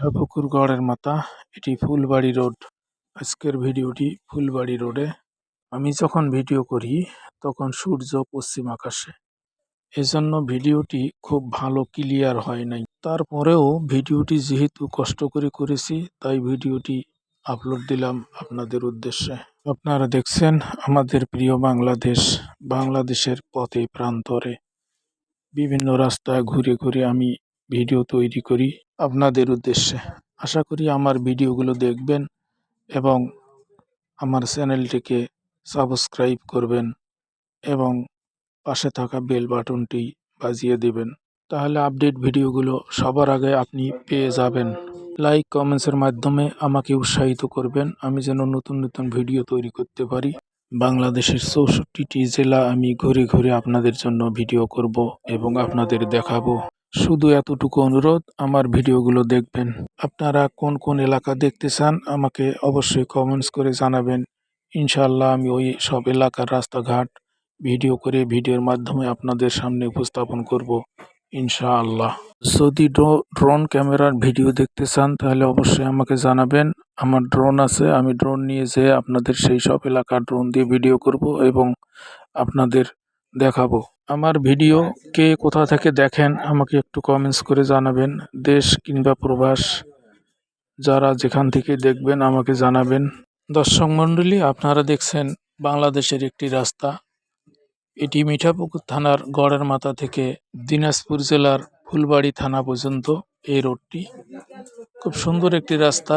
মিঠাপুকুর গড়ের মাথা, এটি ফুলবাড়ি রোড। আজকের ভিডিওটি ফুলবাড়ি রোডে। আমি যখন ভিডিও করি, তখন সূর্য পশ্চিম আকাশে। এজন্য ভিডিওটি খুব ভালো ক্লিয়ার হয় নাই। তারপরেও ভিডিওটি যেহেতু কষ্ট করে করেছি, তাই ভিডিওটি আপলোড দিলাম আপনাদের উদ্দেশ্যে। আপনারা দেখছেন আমাদের প্রিয় বাংলাদেশ, বাংলাদেশের পথে প্রান্তরে। বিভিন্ন রাস্তায় ঘুরে ঘুরে আমি ভিডিও তৈরি করি আপনাদের উদ্দেশ্যে। আশা করি আমার ভিডিওগুলো দেখবেন এবং আমার চ্যানেলটিকে সাবস্ক্রাইব করবেন এবং পাশে থাকা বেল বাটনটি বাজিয়ে দেবেন। তাহলে আপডেট ভিডিওগুলো সবার আগে আপনি পেয়ে যাবেন। লাইক, কমেন্টসের মাধ্যমে আমাকে উৎসাহিত করবেন। আমি যেন নতুন নতুন ভিডিও তৈরি করতে পারি। বাংলাদেশের চৌষট্টিটি জেলা আমি ঘুরে ঘুরে আপনাদের জন্য ভিডিও করব এবং আপনাদের দেখাবো। শুধু এতটুকু অনুরোধ, আমার ভিডিওগুলো দেখবেন। আপনারা কোন কোন এলাকা দেখতে চান, আমাকে অবশ্যই কমেন্টস করে জানাবেন। ইনশাআল্লাহ আমি ওই সব এলাকার রাস্তাঘাট ভিডিও করে ভিডিওর মাধ্যমে আপনাদের সামনে উপস্থাপন করব, ইনশাআল্লাহ। যদি ড্রোন ক্যামেরার ভিডিও দেখতে চান, তাহলে অবশ্যই আমাকে জানাবেন। আমার ড্রোন আছে, আমি ড্রোন নিয়ে যেয়ে আপনাদের সেই সব এলাকার ড্রোন দিয়ে ভিডিও করব এবং আপনাদের দেখাবো। আমার ভিডিও কে কোথা থেকে দেখেন আমাকে একটু কমেন্টস করে জানাবেন। দেশ কিংবা প্রবাস, যারা যেখান থেকে দেখবেন আমাকে জানাবেন। দর্শক মণ্ডলী, আপনারা দেখছেন বাংলাদেশের একটি রাস্তা। এটি মিঠাপুকুর থানার গড়ের মাথা থেকে দিনাজপুর জেলার ফুলবাড়ি থানা পর্যন্ত এই রোডটি। খুব সুন্দর একটি রাস্তা।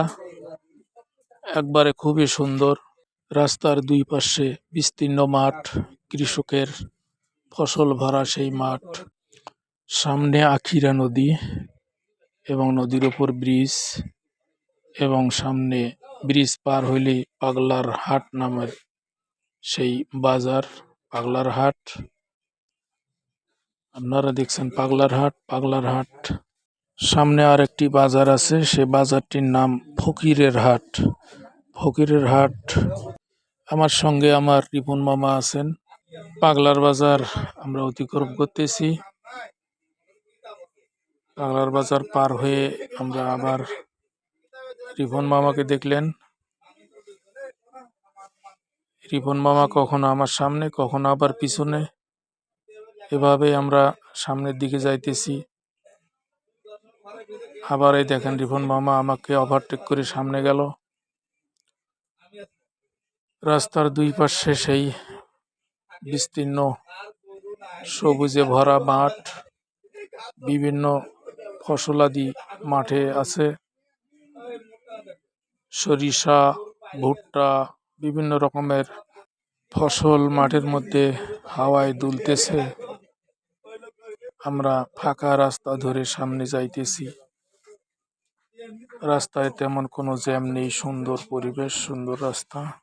একবারে খুবই সুন্দর। রাস্তার দুই পাশে বিস্তীর্ণ মাঠ, কৃষকের ফসল ভরা সেই মাঠ। সামনে আখিরা নদী এবং নদীর ওপর ব্রিজ এবং সামনে ব্রিজ পার হইলেই পাগলার হাট নামের সেই বাজার, পাগলার হাট। আপনারা দেখছেন পাগলার হাট পাগলার হাট। সামনে আর একটি বাজার আছে, সে বাজারটির নাম ফকিরের হাট। ফকিরের হাট। আমার সঙ্গে আমার রিপন মামা আছেন। পাগলার বাজার আমরা অতিক্রম করতেছি। পাগলার বাজার পার হয়ে আমরা আবার রিপন মামাকে দেখলেন। রিপন মামা কখনো আমার সামনে, কখনো আবার পিছনে। এভাবে আমরা সামনের দিকে যাইতেছি। আবার এই দেখেন রিপন মামা আমাকে ওভারটেক করে সামনে গেল। রাস্তার দুই পাশে সেই বিস্তীর্ণ, সবুজে ভরা মাঠ, বিভিন্ন ফসলাদি মাঠে আছে। সরিষা, ভুট্টা, বিভিন্ন রকমের ফসল মাঠের মধ্যে হাওয়ায় দুলতেছে। আমরা ফাঁকা রাস্তা ধরে সামনে যাইতেছি। রাস্তায় তেমন কোনো জ্যাম নেই, সুন্দর পরিবেশ, সুন্দর রাস্তা।